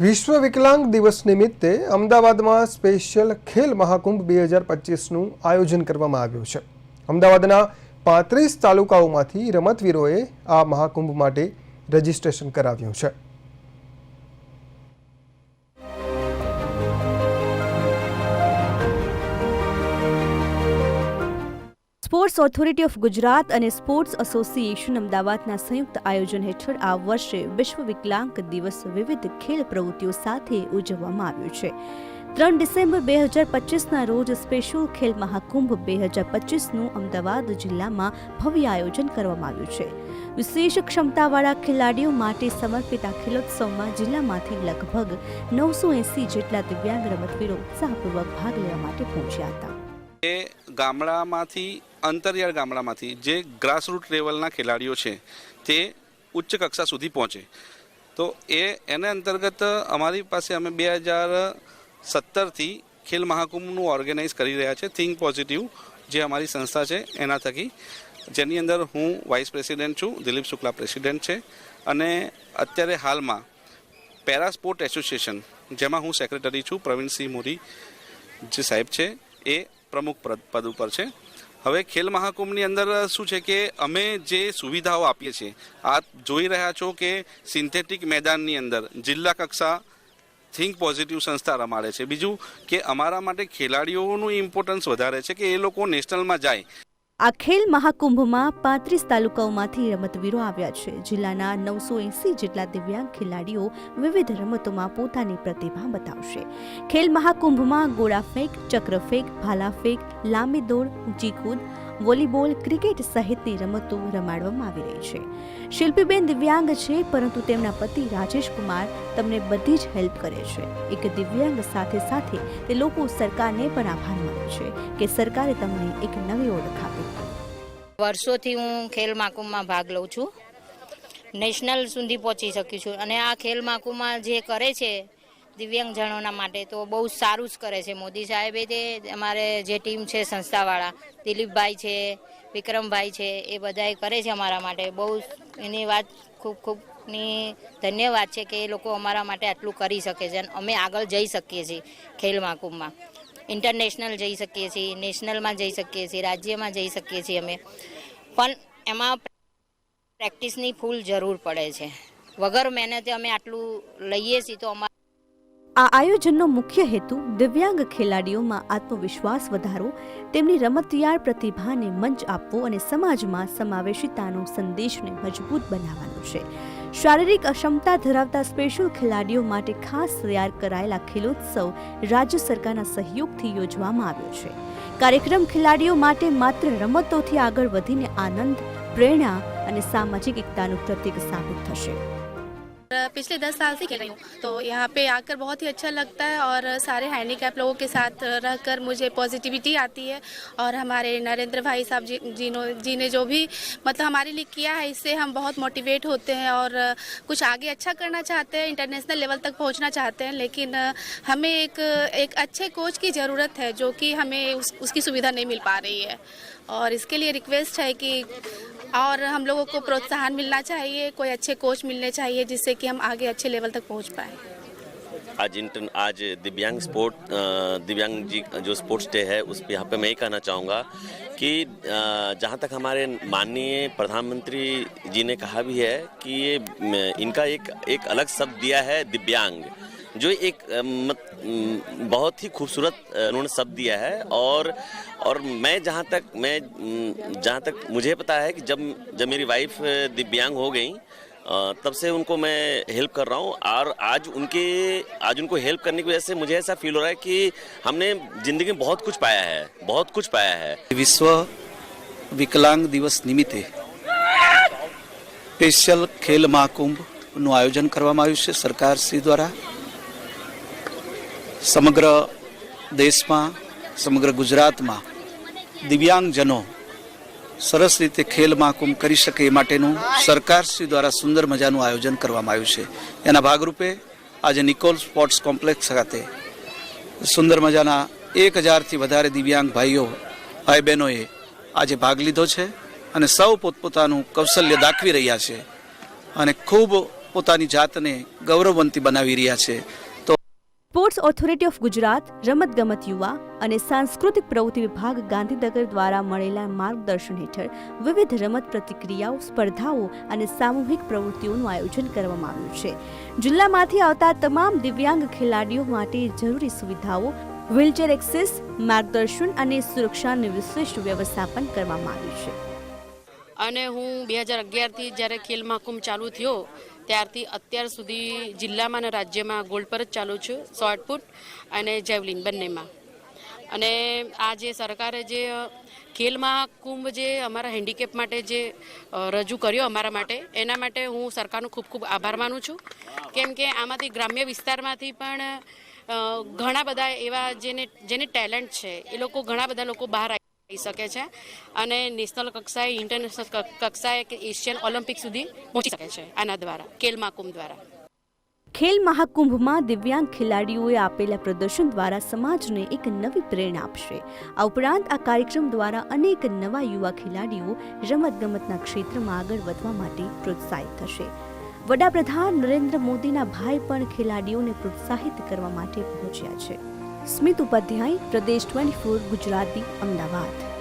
વિશ્વ વિકલાંગ દિવસ નિમિત્તે અમદાવાદમાં સ્પેશિયલ ખેલ મહાકુંભ બે હજાર પચીસનું આયોજન કરવામાં આવ્યું છે. અમદાવાદના પાંત્રીસ તાલુકાઓમાંથી રમતવીરોએ આ મહાકુંભ માટે રજીસ્ટ્રેશન કરાવ્યું છે. સ્પોર્ટ્સ ઓથોરિટી ઓફ ગુજરાત અને સ્પોર્ટ્સ એસોસિએશન અમદાવાદના સંયુક્ત આયોજન હેઠળ આ વર્ષે વિશ્વ વિકલાંગ દિવસ વિવિધ ખેલ પ્રવૃત્તિઓ સાથે ઉજવવામાં આવ્યો છે. ત્રણ ડિસેમ્બર બે હજાર પચીસના રોજ સ્પેશિયલ ખેલ મહાકુંભ બે હજાર પચીસનું અમદાવાદ જિલ્લામાં ભવ્ય આયોજન કરવામાં આવ્યું છે. વિશેષ ક્ષમતાવાળા ખેલાડીઓ માટે સમર્પિત આ ખેલોત્સવમાં જિલ્લામાંથી લગભગ નવસો એંસી જેટલા દિવ્યાંગ રમતવીરો ઉત્સાહપૂર્વક ભાગ લેવા માટે પહોંચ્યા હતા. ગામડામાંથી અંતરિયાળ ગામડામાંથી જે ગ્રાસરૂટ લેવલના ખેલાડીઓ છે, તે ઉચ્ચ કક્ષા સુધી પહોંચે. તો એ, એને અંતર્ગત અમારી પાસે અમે બે હજાર સત્તરથી ખેલ મહાકુંભનું ઓર્ગેનાઇઝ કરી રહ્યા છે થિંક પોઝિટિવ જે અમારી સંસ્થા છે, એના થકી. જેની અંદર હું વાઇસ પ્રેસિડેન્ટ છું, દિલીપ શુક્લા પ્રેસિડેન્ટ છે, અને અત્યારે હાલમાં પેરા સ્પોર્ટ એસોસિએશન જેમાં હું સેક્રેટરી છું, પ્રવીણસિંહ મોરી જે સાહેબ છે, એ પ્રમુખ પદ પદ ઉપર છે. હવે ખેલ મહાકુંભની અંદર શું છે કે અમે જે સુવિધાઓ આપીએ છીએ આ જોઈ રહ્યા છો કે સિન્થેટિક મેદાનની અંદર જિલ્લા કક્ષા થિંક પોઝિટિવ સંસ્થા રમાડે છે. બીજું કે અમારા માટે ખેલાડીઓનું ઇમ્પોર્ટન્સ વધારે છે કે એ લોકો નેશનલમાં જાય. આ ખેલ મહાકુંભમાં પાંત્રીસ તાલુકાઓમાંથી રમતવીરો આવ્યા છે. જિલ્લાના નવસો એંસી જેટલા દિવ્યાંગ ખેલાડીઓ વિવિધ રમતોમાં પોતાની પ્રતિભા બતાવશે. ખેલ મહાકુંભમાં ગોળા ફેંક, ચક્ર ફેંક, ભાલા ફેંક, લાંબી દોડ ઊંચી કૂદ વોલીબોલ, ક્રિકેટ સહિતની રમતો રમાડવામાં આવી રહી છે. શિલ્પીબેન દિવ્યાંગ છે, પરંતુ તેમના પતિ રાજેશ કુમાર તમને બધી જ હેલ્પ કરે છે. એક દિવ્યાંગ સાથે સાથે તે લોકો સરકારને પણ આભાર માને છે કે સરકારે તમને એક નવી ઓળખ આપી. વર્ષોથી હું ખેલ મહાકુંભમાં ભાગ લઉં છું. નેશનલ સુધી પહોંચી શકી છું અને આ ખેલ મહાકુંભમાં જે કરે છે દિવ્યાંગજનોના માટે તો બહુ સારું જ કરે છે મોદી સાહેબે તે અમારે જે ટીમ છે સંસ્થાવાળા, દિલીપભાઈ છે, વિક્રમભાઈ છે, એ બધાએ કરે છે અમારા માટે. બહુ એની વાત ખૂબ ખૂબની ધન્યવાદ છે કે એ લોકો અમારા માટે આટલું કરી શકે છે અને અમે આગળ જઈ શકીએ છીએ ખેલ મહાકુંભમાં. ઇન્ટરનેશનલ જઈ શકીએ છીએ, નેશનલમાં જઈ શકીએ છીએ, રાજ્યમાં જઈ શકીએ છીએ અમે. પણ એમાં પ્રેક્ટિસની ફૂલ જરૂર પડે છે. વગર મહેનતે અમે આટલું લઈએ છીએ તો અમારા આ આયોજનનો મુખ્ય હેતુ દિવ્યાંગ ખેલાડીઓમાં આત્મવિશ્વાસ વધારો તેમની રમતિયાળ પ્રતિભાને મંચ આપવો અને સમાજમાં સમાવેશિતાનો સંદેશને મજબૂત બનાવવાનો છે. શારીરિક અક્ષમતા ધરાવતા સ્પેશિયલ ખેલાડીઓ માટે ખાસ તૈયાર કરાયેલા ખેલોત્સવ રાજ્ય સરકારના સહયોગથી યોજવામાં આવ્યો છે. કાર્યક્રમ ખેલાડીઓ માટે માત્ર રમતોથી આગળ વધીને આનંદ, પ્રેરણા અને સામાજિક એકતાનું પ્રતીક સાબિત થશે. पिछले दस साल से खेल रही हूँ तो यहाँ पे आकर बहुत ही अच्छा लगता है और सारे हैंडीकैप लोगों के साथ रहकर मुझे पॉजिटिविटी आती है और हमारे नरेंद्र भाई साहब जी जी ने जो भी मतलब हमारे लिए किया है इससे हम बहुत मोटिवेट होते हैं और कुछ आगे अच्छा करना चाहते हैं इंटरनेशनल लेवल तक पहुँचना चाहते हैं लेकिन हमें एक एक अच्छे कोच की ज़रूरत है जो कि हमें उस, उसकी सुविधा नहीं मिल पा रही है। और इसके लिए रिक्वेस्ट है कि और हम लोगों को प्रोत्साहन मिलना चाहिए कोई अच्छे कोच मिलने चाहिए जिससे कि हम आगे अच्छे लेवल तक पहुँच पाए। आज इंटर आज दिव्यांग स्पोर्ट दिव्यांग जी जो स्पोर्ट्स डे है उस यहाँ पे मैं ये कहना चाहूँगा कि जहाँ तक हमारे माननीय प्रधानमंत्री जी ने कहा भी है कि ये इनका एक एक अलग शब्द दिया है दिव्यांग। जो एक मत, बहुत ही खूबसूरत अ, उन्होंने शब्द दिया है और और मैं जहाँ तक मैं म, जहाँ तक मुझे पता है कि जब जब मेरी वाइफ अ, दिव्यांग हो गई अ, तब से उनको मैं हेल्प कर रहा हूँ और आज उनके आज उनको हेल्प करने की वजह से मुझे ऐसा फील हो रहा है कि हमने ज़िंदगी में बहुत कुछ पाया है बहुत कुछ पाया है વિશ્વ વિકલાંગ દિવસ નિમિત્તે સ્પેશિયલ ખેલ મહાકુંભનું આયોજન કરવામાં આવ્યું છે સરકારશ્રી દ્વારા સમગ્ર દેશમાં, સમગ્ર ગુજરાતમાં દિવ્યાંગજનો સરસ રીતે ખેલ મહાકુંભ કરી શકે એ માટેનું સરકારશ્રી દ્વારા સુંદર મજાનું આયોજન કરવામાં આવ્યું છે. એના ભાગરૂપે આજે નિકોલ સ્પોર્ટ્સ કોમ્પ્લેક્સ ખાતે સુંદર મજાના એક હજારથી વધારે દિવ્યાંગ ભાઈઓ ભાઈ બહેનોએ આજે ભાગ લીધો છે અને સૌ પોતપોતાનું કૌશલ્ય દાખવી રહ્યા છે અને ખૂબ પોતાની જાતને ગૌરવવંતી બનાવી રહ્યા છે. સ્પોર્ટ્સ ઓથોરિટી ઓફ ગુજરાત રમતગમત યુવા અને સાંસ્કૃતિક પ્રવૃત્તિ વિભાગ ગાંધીનગર દ્વારા મળેલા માર્ગદર્શન હેઠળ વિવિધ રમત પ્રતિક્રિયાઓ, સ્પર્ધાઓ અને સામૂહિક પ્રવૃત્તિઓનું આયોજન કરવામાં આવ્યું છે. જિલ્લામાંથી આવતા તમામ દિવ્યાંગ ખેલાડીઓ માટે જરૂરી સુવિધાઓ વ્હીલચેર એક્સેસ માર્ગદર્શન અને સુરક્ષાનું વિશિષ્ટ વ્યવસ્થાપન કરવામાં આવ્યું છે. અને હું બે હજાર અગિયારથી જ્યારે ખેલ મહાકુંભ ચાલુ થયો ત્યારથી અત્યાર સુધી જિલ્લામાં અને રાજ્યમાં ગોલ્ડ પર જ ચાલુ છું શોર્ટપુટ અને જેવલિન બંનેમાં. અને આ જે સરકારે જે ખેલ મહાકુંભ જે અમારા હેન્ડીકેપ માટે જે રજૂ કર્યો અમારા માટે, એના માટે હું સરકારનો ખૂબ ખૂબ આભાર માનું છું. કેમ કે આમાંથી ગ્રામ્ય વિસ્તારમાંથી પણ ઘણા બધા એવા જેને જેને ટેલેન્ટ છે, એ લોકો ઘણા બધા લોકો બહાર આવી શકે છે અને નેશનલ કક્ષાએ ઇન્ટરનેશનલ કક્ષાએ કે એશિયન ઓલિમ્પિક સુધી પહોંચી શકે છે આના દ્વારા, ખેલ મહાકુંભ દ્વારા. ખેલ મહાકુંભમાં દિવ્યાંગ ખેલાડીઓએ આપેલા પ્રદર્શન દ્વારા સમાજને એક નવી પ્રેરણા આપશે. આ ઉપરાંત આ કાર્યક્રમ દ્વારા અનેક નવા યુવા ખેલાડીઓ રમતગમતના ક્ષેત્રમાં આગળ વધવા માટે પ્રોત્સાહિત થશે. વડાપ્રધાન નરેન્દ્ર મોદીના ભાઈ પણ ખેલાડીઓને પ્રોત્સાહિત કરવા માટે પહોંચ્યા છે. સ્મિત ઉપાધ્યાય, પ્રદેશ ટ્વેન્ટી ફોર ગુજરાતી, અમદાવાદ.